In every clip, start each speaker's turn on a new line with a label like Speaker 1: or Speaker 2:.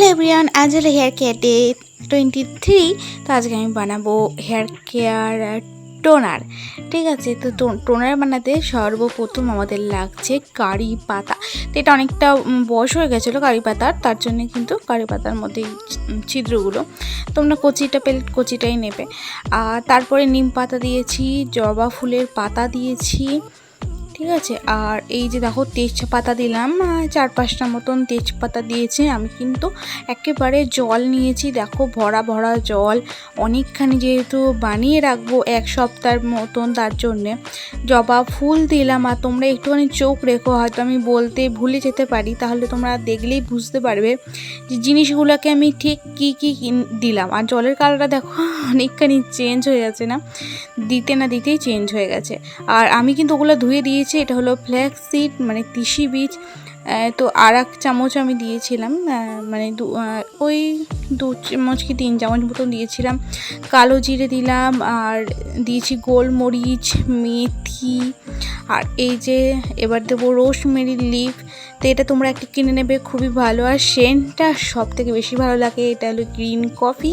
Speaker 1: Hello everyone আজ হলো hair care day twenty three তো আজকে আমি বানাবো হেয়ার কেয়ার টোনার ঠিক আছে? তো টোনার বানাতে সর্বপ্রথম আমাদের লাগছে কারি পাতা। তো এটা অনেকটা বয়স হয়ে গেছিল কারি পাতার, তার জন্য কিন্তু কারি পাতার মধ্যে ছিদ্রগুলো। তোমরা কচিটা পেলে, কচিটাই নেবে। আর তারপরে নিম পাতা দিয়েছি, জবা ফুলের পাতা দিয়েছি ঠিক আছে? আর এই যে দেখো, তেজপাতা দিলাম। চার পাঁচটা মতন তেজপাতা দিয়েছি আমি কিন্তু। একেবারে জল নিয়েছি। দেখো, ভরা ভরা জল। অনেকখানি যেহেতু বানিয়ে রাখব এক সপ্তাহের মতন তার জন্যে। জবা ফুল দিলাম। আর তোমরা একটুখানি চোখ রেখো, হয়তো আমি বলতে ভুলে যেতে পারি। তাহলে তোমরা দেখলেই বুঝতে পারবে যে জিনিসগুলোকে আমি ঠিক কী কী দিলাম। আর জলের কালারটা দেখো, অনেকখানি চেঞ্জ হয়ে যাচ্ছে না? দিতে না দিতেই চেঞ্জ হয়ে গেছে। আর আমি কিন্তু ওগুলো ধুয়ে দিয়েছি। এটা হলো ফ্ল্যাক্স সিড মানে তিসি বীজ। তো আর এক চামচ আমি দিয়েছিলাম মানে দু ওই দু চামচ কি তিন চামচ মতন দিয়েছিলাম। কালো জিরে দিলাম, আর দিয়েছি গোলমরিচ, মেথি আর এই যে এবার দেবো রোজমেরি লিভ তো এটা তোমরা একটা কিনে নেবে, খুবই ভালো। আর সেন্টটা সব থেকে বেশি ভালো লাগে, এটা হলো গ্রিন কফি।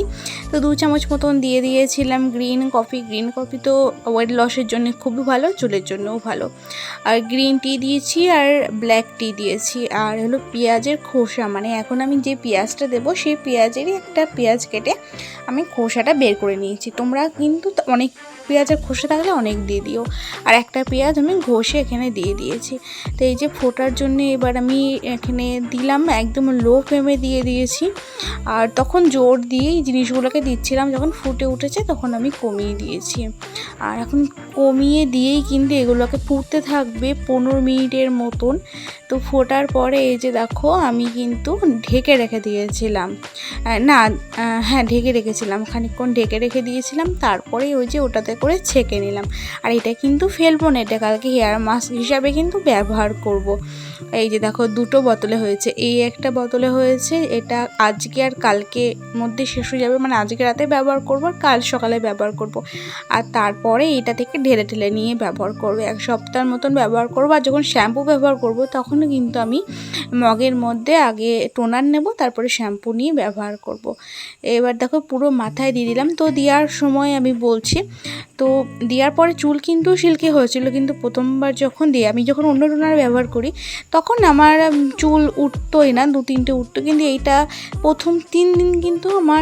Speaker 1: তো দু চামচ মতন দিয়ে দিয়েছিলাম গ্রিন কফি। গ্রিন কফি তো ওয়েট লসের জন্য খুবই ভালো, চুলের জন্যও ভালো। আর গ্রিন টি দিয়েছি আর ব্ল্যাক টি দিয়েছি। আর হলো পেঁয়াজের খোসা মানে এখন আমি যে পেঁয়াজটা দেবো, সেই পেঁয়াজেরই একটা পেঁয়াজ কেটে আমি খোসাটা বের করে নিয়েছি। তোমরা কিন্তু অনেক পেঁয়াজের খোসা থাকলে অনেক দিয়ে দিও। আর একটা পেঁয়াজ আমি ঘষে এখানে দিয়ে দিয়েছি। তো এই যে ফোটার জন্য এবার আমি এখানে দিলাম, একদম লো ফ্লেমে দিয়ে দিয়েছি। আর তখন জোর দিয়েই জিনিসগুলোকে দিচ্ছিলাম, যখন ফুটে উঠেছে তখন আমি কমিয়ে দিয়েছি। আর এখন কমিয়ে দিয়েই কিন্তু এগুলোকে ফুটতে থাকবে পনেরো মিনিটের মতন। তো ফোটার পরে এই যে দেখো, আমি কিন্তু ঢেকে রেখে দিয়েছিলাম। না হ্যাঁ ঢেকে রেখেছিলাম, খানিকক্ষণ ঢেকে রেখে দিয়েছিলাম। তারপরে ওই যে ওটাতে করে ছেঁকে নিলাম আর এটা কিন্তু ফেলব না, এটা কালকে হেয়ার মাস্ক হিসাবে কিন্তু ব্যবহার করব। এই যে দেখো, দুটো বোতলে হয়েছে এই একটা বোতলে হয়েছে, এটা আজকে আর কালকে মধ্যে শেষ হয়ে যাবে মানে আজকে রাতে ব্যবহার করব আর কাল সকালে ব্যবহার করব। আর তারপরে এটা থেকে ঢেলে ঢেলে নিয়ে ব্যবহার করব এক সপ্তাহের মতন ব্যবহার করব আর যখন শ্যাম্পু ব্যবহার করব, তখনও কিন্তু আমি মগের মধ্যে আগে টোনার নেব, তারপরে শ্যাম্পু নিয়ে ব্যবহার করব। এবার দেখো, পুরো মাথায় দিয়ে দিলাম তো দেওয়ার সময় আমি বলছি তো দেওয়ার পরে চুল কিন্তু সিল্কি হয়েছিল, কিন্তু প্রথমবার যখন দিই আমি যখন অন্য টোনার ব্যবহার করি, তখন আমার চুল উঠতোই না, দু তিনটে উঠতো, কিন্তু এইটা প্রথম তিন দিন কিন্তু আমার,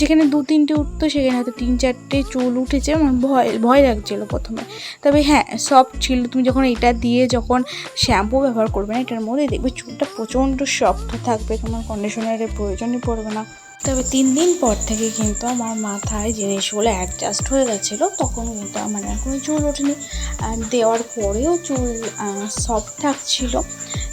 Speaker 1: যেখানে দু তিনটে উঠতো, সেখানে হয়তো তিন চারটে চুল উঠেছে, আমার ভয় ভয় লাগছিল প্রথমে। তবে হ্যাঁ সফট ছিল, তুমি যখন এটা দিয়ে যখন শ্যাম্পু ব্যবহার করবে না, এটার মধ্যে দেখবে চুলটা প্রচণ্ড শক্ত থাকবে, তোমার কন্ডিশনারের প্রয়োজনই পড়বে না। তবে তিন দিন পর থেকে কিন্তু আমার মাথায় জিনিসগুলো অ্যাডজাস্ট হয়ে গেছিল। তখন কিন্তু আমার এখনও চুল ওঠেনি। দেওয়ার পরেও চুল সফট থাকছিল।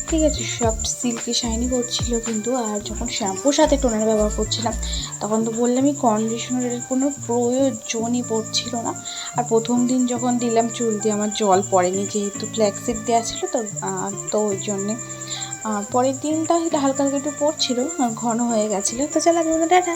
Speaker 1: ঠিক আছে সফট সিল্কি শাইনি করছিল কিন্তু। আর যখন শ্যাম্পুর সাথে টোনার ব্যবহার করছিলাম, তখন তো বললামই কন্ডিশনারের কোনো প্রয়োজনই পড়ছিল না। আর প্রথম দিন যখন দিলাম, চুল দিয়ে আমার জল পড়েনি যেহেতু ফ্ল্যাক্সিড দেওয়া ছিল তো তো ওই জন্যে পরের দিনটা হালকা হালকা একটু পড়ছিল ঘন হয়ে গেছিল। তো চলো আমি টাটা।